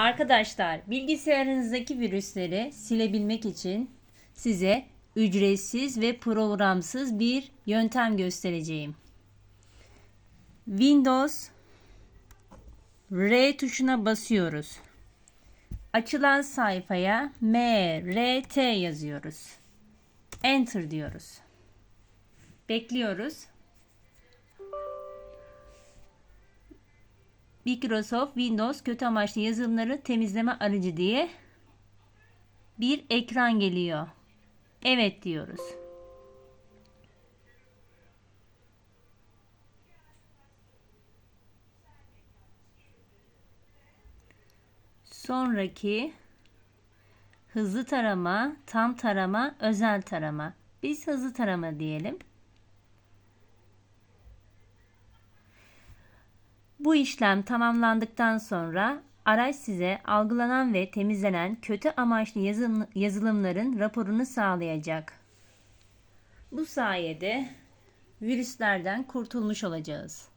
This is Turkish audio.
Arkadaşlar bilgisayarınızdaki virüsleri silebilmek için size ücretsiz ve programsız bir yöntem göstereceğim. Windows R tuşuna basıyoruz. Açılan sayfaya MRT yazıyoruz. Enter diyoruz. Bekliyoruz. Microsoft Windows kötü amaçlı yazılımları temizleme aracı diye bir ekran geliyor. Evet diyoruz. Sonraki hızlı tarama, tam tarama, özel tarama. Biz hızlı tarama diyelim. Bu işlem tamamlandıktan sonra araç size algılanan ve temizlenen kötü amaçlı yazılım, yazılımların raporunu sağlayacak. Bu sayede virüslerden kurtulmuş olacağız.